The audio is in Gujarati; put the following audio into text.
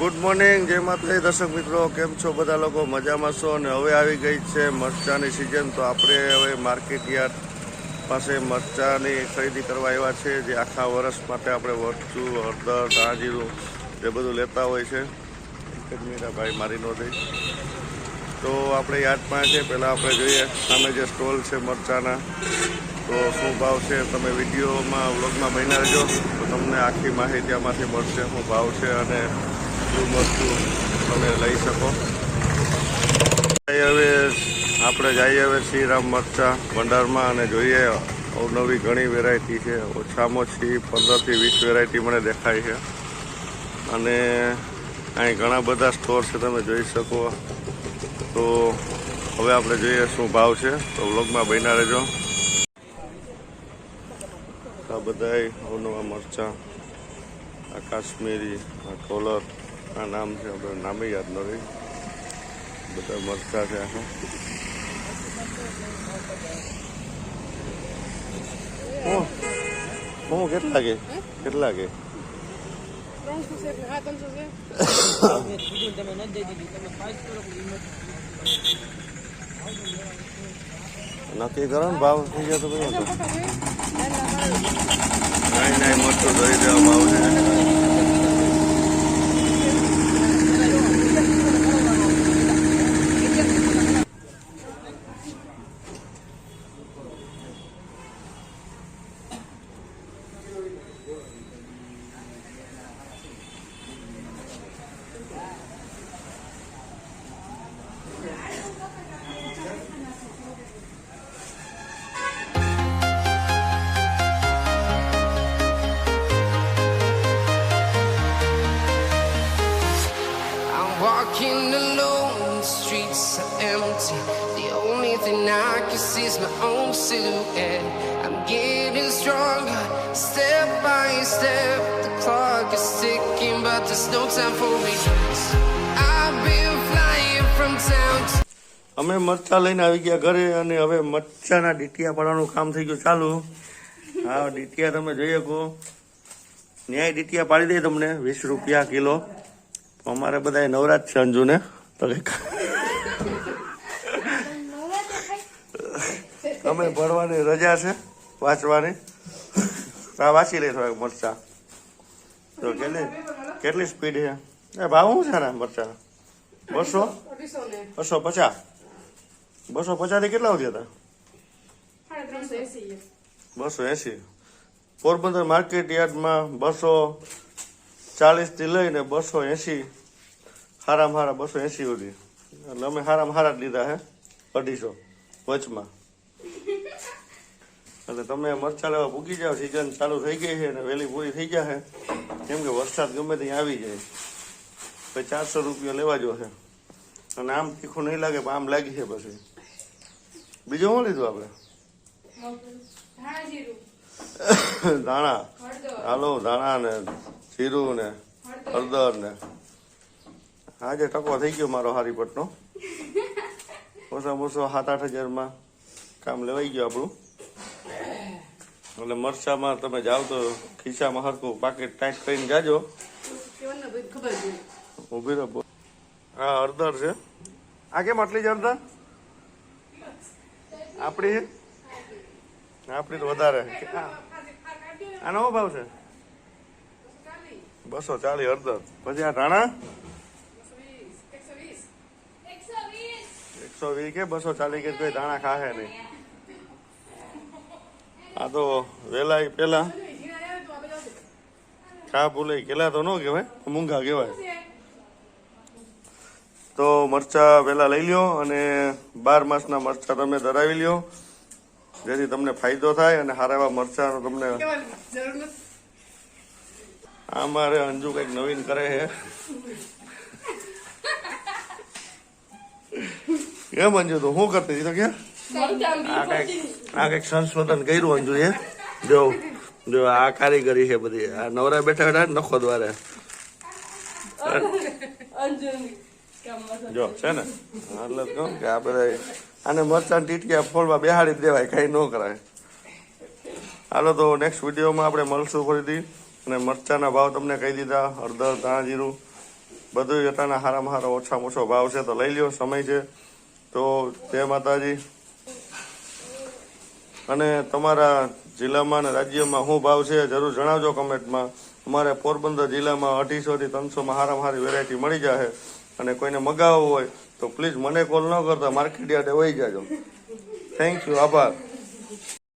Good morning. જય માતાજી. દર્શક મિત્રો, કેમ છો? બધા લોકો મજામાં છો? અને હવે આવી ગઈ છે મરચાની સિઝન તો આપણે હવે માર્કેટ યાર્ડ પાસે મરચાની ખરીદી કરવા આવ્યા છે, જે આખા વર્ષ માટે આપણે વરચું, હળદર ધાણાજીરું જે બધું લેતા હોય છે. એક ભાઈ મારી નો દઈ. તો આપણે યાર્ડમાં છે, પહેલાં આપણે જોઈએ સામે જે સ્ટોલ છે મરચાના. તો શું ભાવ છે તમે વિડીયોમાં, વ્લોગમાં બન્યા રહેજો. તો તમને આખી માહિતી આમાંથી મળશે, શું ભાવ છે અને શું વસ્તુ તમે લઈ શકો. હવે આપણે જઈએ હવે શ્રીરામ મરચા ભંડારમાં અને જોઈએ અવનવી ઘણી વેરાયટી છે. ઓછામાં ઓછી પંદરથી વીસ વેરાયટી મને દેખાય છે. અને અહીં ઘણા બધા સ્ટોર છે તમે જોઈ શકો. તો હવે આપણે જોઈએ શું ભાવ છે. તો વ્લોગમાં બન્યા રહેજો. આ બધા અવનવા મરચાં, આ કાશ્મીરી, આ કોલર આ નામ છે આપણે નામે યાદ ન રહી. બધા મસ્તા છે હું કેટલા કે? કેટલા કે? નક્કી કરો ને ભાવ થઈ ગયો તો ભાઈ નહીં નહીં મરચું દઈ દેવા ભાવ છે walking alone, the streets are empty. The only thing I can see is my own silhouette. I'm getting stronger, step by step. The clock is ticking, but there's no time for regrets. I've been flying from town to અમે મરચા લઈને આવી ગયા ઘરે અને હવે મરચાના ડીટીયા પાડવાનું કામ થઈ ગયું ચાલુ હા ડીટીયા તમે જોઈ શકો ન્યાય ડીટીયા પાડી દે તમને વીસ રૂપિયા કિલો અમારે બધા નવરાજ છે, અંજુને. તો કંઈક અમે ભણવાની રજા છે, વાંચવાની. આ વાંચી લઈ થોડાક મરચા. તો કેટલી કેટલી સ્પીડ છે? એ ભાવ શું છે ને મરચા બસો? બસો પચાસ? બસો પચાસથી કેટલા સુધી હતા? બસો એસી. પોરબંદર માર્કેટ યાર્ડમાં બસો ચાલીસથી લઈને બસો એંસી હારામાં હારા બસો એસી સુધી. એટલે અમે હારામાં હારા જ લીધા હે અઢીસો વચમાં. એટલે તમે મરચા લેવા પૂગી જાઓ સિઝન ચાલુ થઈ ગઈ છે અને વહેલી પૂરી થઈ જશે કેમ કે વરસાદ ગમે ત્યાં આવી જાય. પછી ચારસો રૂપિયા લેવા જો છે. અને આમ તીખું નહીં લાગે પણ આમ લાગી છે પછી. બીજું શું લીધું આપણે? ધાણા હાલો ધાણા ને જીરું ને હળદર ને આજે ટકો થઈ ગયો મારો હારીપટનો ઓછામાં ઓછો સાત આઠ હજારમાં કામ લેવાઈ ગયું આપણું. એટલે મરચામાં તમે જાઓ તો ખિસ્સામાં હરકું પાકેટ ટાઈટ કરીને જાજો. ઊભી રહો હા હળદર છે. આ કેમ આટલી જ હળદર? આપણી આપણી તો વધારે. આનો ભાવ છે? બસો ચાલી અડધર પછી આ ધાણા? એકસો વીસ કે બસો ચાલી કે કોઈ ધાણા ખાશે નહીં. આ તો વેલા પેલા. ખા ભૂલે કેલા તો ન કહેવાય મૂંગા કહેવાય. તો મરચા પહેલા લઈ લ્યો અને બાર માસના મરચા તમે ધરાવી લ્યો. જેથી તમને ફાયદો થાય અને સારા એવા મરચાનો તમને કેવાની જરૂર નથી આ મારે અંજુ કંઈક નવીન કરે છે. કેમ અંજુ તો શું કરતી તો ક્યાં આ કંઈક આ કંઈક સંશોધન કર્યું અંજુ એ જો જો, આ કારીગરી છે બધી. આ નવરા બેઠા બેઠા નખો દ્વારે. જો, છે ને? એટલે કહું કે આ બધા આને મરચાં ટીટક્યા ફોડવા બેહાડી દેવાય, કઈ ન કરાય. હાલો તો નેક્સ્ટ વિડીયોમાં આપણે મળશું ફરીથી. અને મરચાના ભાવ તમને કહી દીધા, હળદર ધાણા જીરું બધું અટાના હારામાં હારો ઓછામાં ઓછો ભાવ છે, તો લઈ લ્યો, સમય છે. તો જય માતાજી. અને તમારા જિલ્લામાં અને રાજ્યમાં શું ભાવ છે, જરૂર જણાવજો કમેન્ટમાં. અમારે પોરબંદર જિલ્લામાં અઢીસોથી ત્રણસોમાં હારામાં હારી વેરાયટી મળી જશે અને કોઈને મગાવવું હોય, તો પ્લીઝ મને કોલ ન કરતા માર્કેટ યાર્ડે વહી જાજો. થેન્ક યુ આભાર.